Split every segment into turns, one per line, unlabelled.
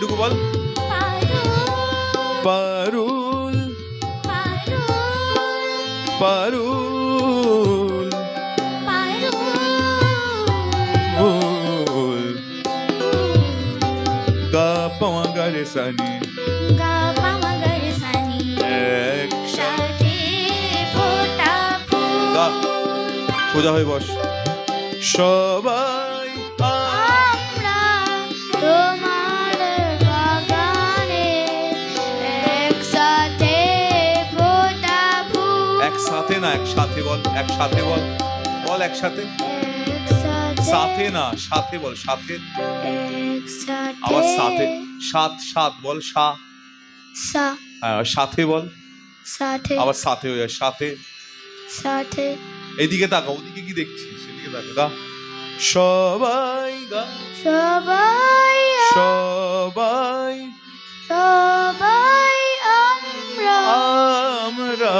পারুল এটুকু বল পারুল পারুল গা পামা গা রে সানি একসাথে গা সোজা হয়ে বস সবাই
একসাথে
না একসাথে বল একসাথে বল। বল একসাথে। সাথে না সাথে বল সাথে। আবার সাথে। সাত সাত বল সা। হ্যাঁ সাথে বল।
সাথে।
আবার সাথে হয়ে যায় সাথে।
সাথে।
এইদিকে তাকা ওদিকে কি দেখছিস সেদিকে তাকা গা সবাই গা।
সবাই
সবাই।
সবাই আমরা।
আমরা।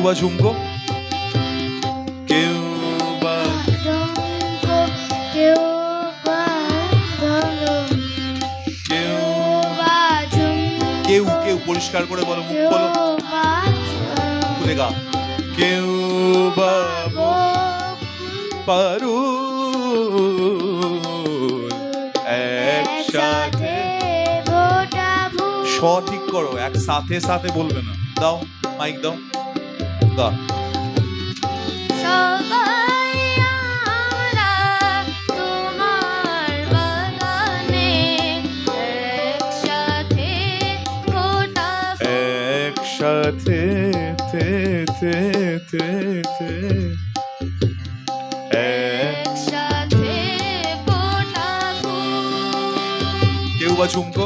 কেউ বা ঝুমকো কেউ বা
কেউ বা
কেউ পরিষ্কার করে বলো মুখ বলো। খুলে গা। কেউ বা পারু একসাথে। স ঠিক করো এক সাথে সাথে বলবে না। দাও মাইক দাও।
সবাই আমরা তোমার বাগানে একসাথে ফোটাবো
একসাথে তে তে তে তে এক
একসাথে ফোটাবো
কেউ বা ঝুমকো?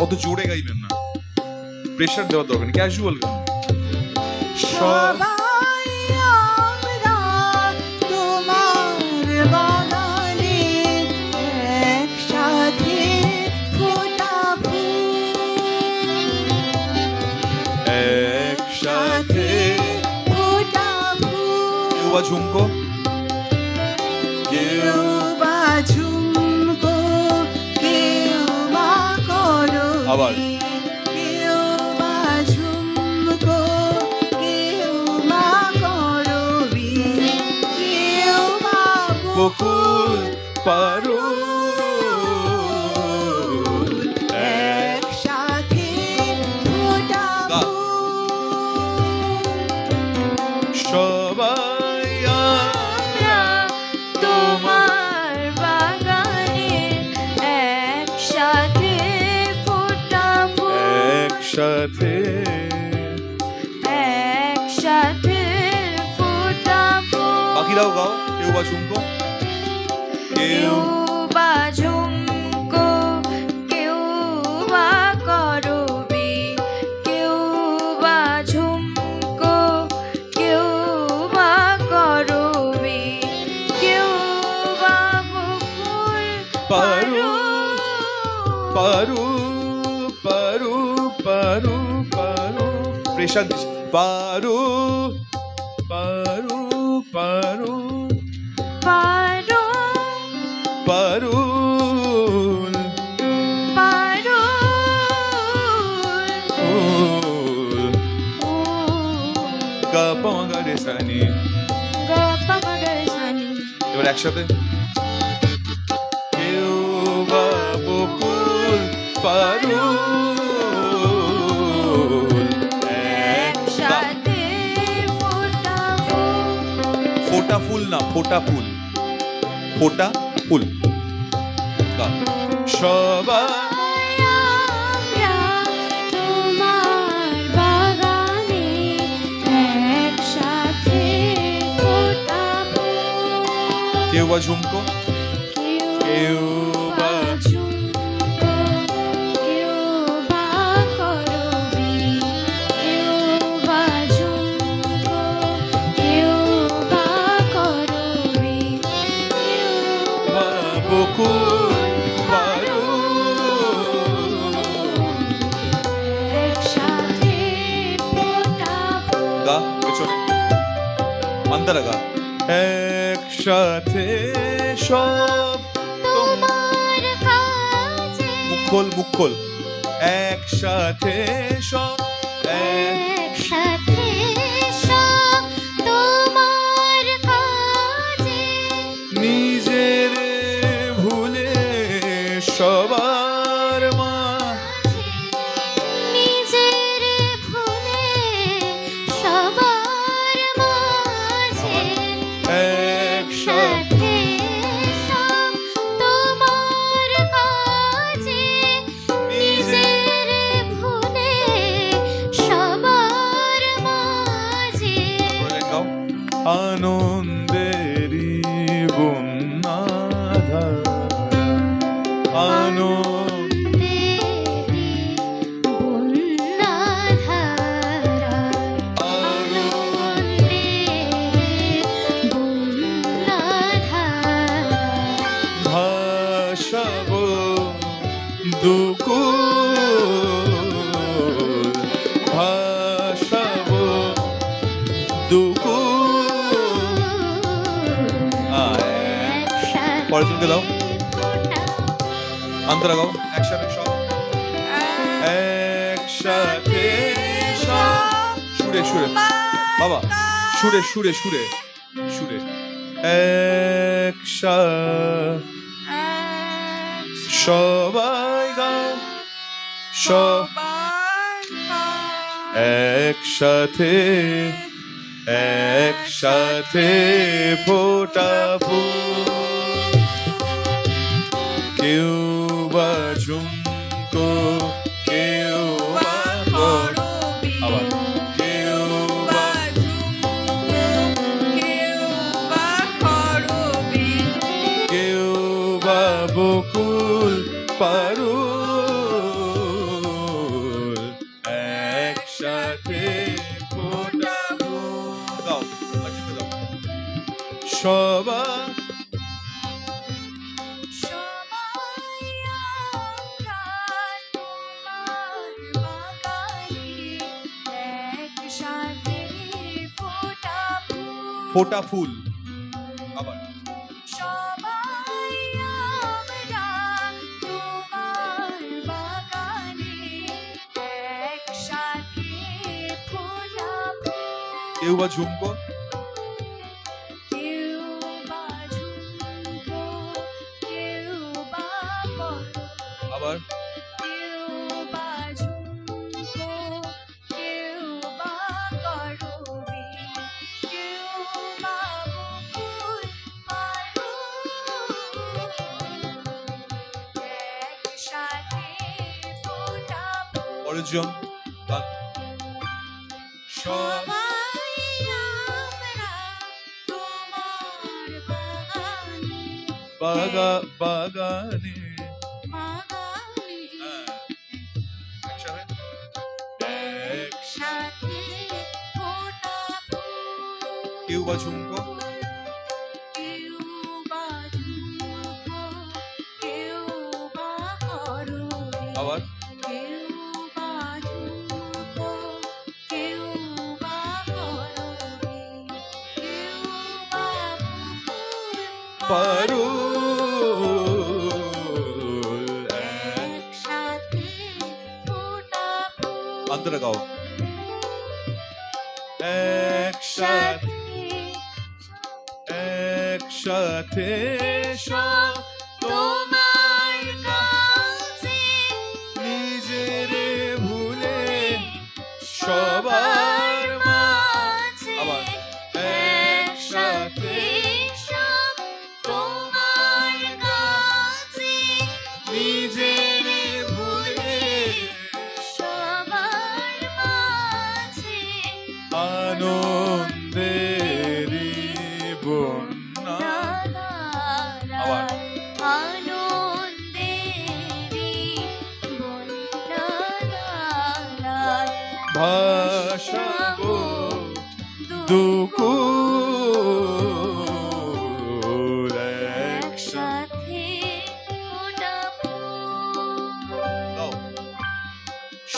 অত জোরে গাইবেন না। প্রেশার দেওয়ার দরকার নেই ক্যাজুয়াল গান।
সবাই আমরা
আবার।
একসাথে।
একসাথে ফুটাবো।
বাকিরাও গাও কেউ বা শুনব কেউ পারু পারু পারু পারু প্রেশার দিস পারু। পারু। পারু
পারো পারো
এবার একসাথে। কেউ বা বকুল পারুল
ফুল
না ফোটা ফুল। ফোটা ফুল। সবাই কেউ বা ঝুমকো? সব
তোমার কাছে
মুখ খোল মুখ খোল একসাথে সব এক
একসাথে সব তোমার কাছে
নিজের ভুলে সবার মা।
নিজের ভুলে সবার মাঝে
একসাথে আনন্দেরই পরের দাও? অন্তরা গাও একসাথে সব। একসাথে সুরে সুরে। বাবা, সুরে সুরে সুরে সুরে। একসা সবাই গাও। সব একসাথে একসাথে ফোটা ফুল কেউ ফোটা ফুল। আবার। কেউ বা ঝুমকো? পরের জন গান। সব
সবাই আমরা
বাগা বাগানে হ্যাঁ। কেউ বা ঝুমকো অন্তরে গাও একসাথে একসাথে সব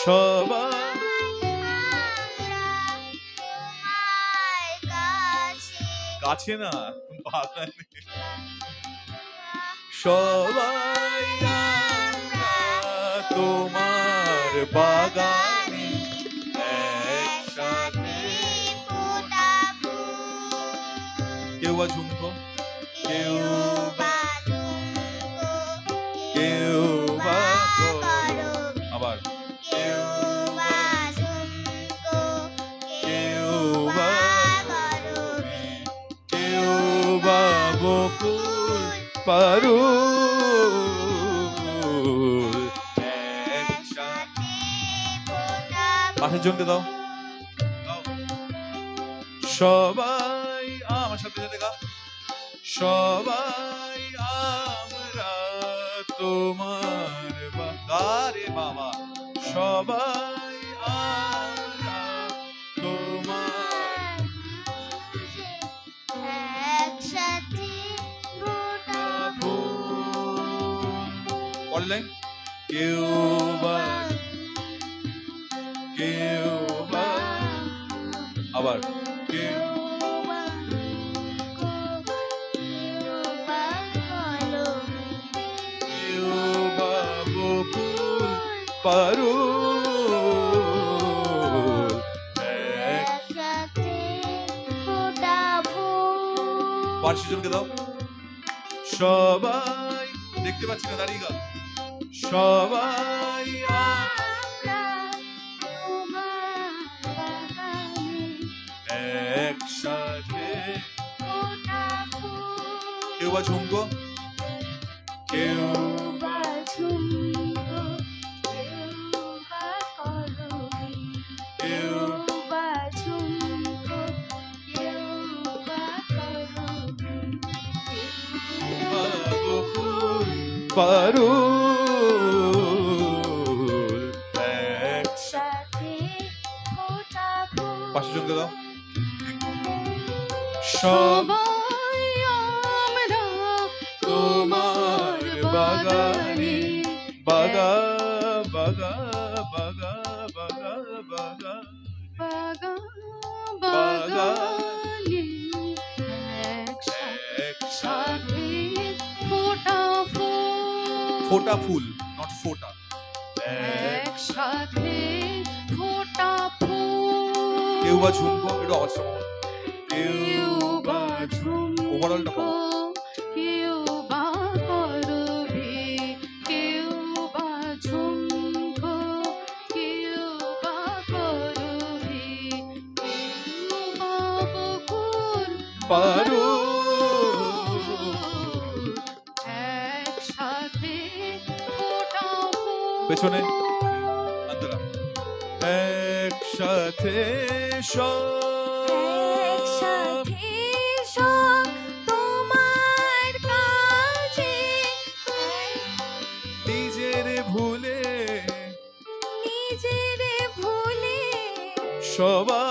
সবাই কাছে না বাগানে সবাই তোমার বাগানে কেউ বা ঝুমকো কেউ একসাথে পাশের জনকে দাও। সবাই আমার সাথে সাথে গা। সবাই আমরা তোমার বাবা। সবাই লাইন কেউ বা কেউ বা আবার কেউ কেউ বা বকুল পারুল এক পার্শ্ব দাও। সবাই দেখতে পাচ্ছি না দাঁড়িয়ে গা সবাই একসাথে। কেউ বা ঝুমকো? কেউ। কেউ। পার্শ্ব জনকে দাও। সব তোমার বাগানে বাগা বাগা বাগা বাগা বাগা একসাথে ফোটা ফুল নট ফোটা।
একসাথে ফোটা
কেউ বা ঝুমকো একটু আওয়াজ শোনো কেউ বা ঝুমকো ওভারঅলটা করো
কেউ বা করবি কেউ বা ঝুমকো কেউ বা করবি কেউ বা বকুল
পারুল
একসাথে ফোটা
পেছনে। একসাথে
একসাথে সব তোমার কাছে।
নিজের ভুলে
নিজের ভুলে
সবাই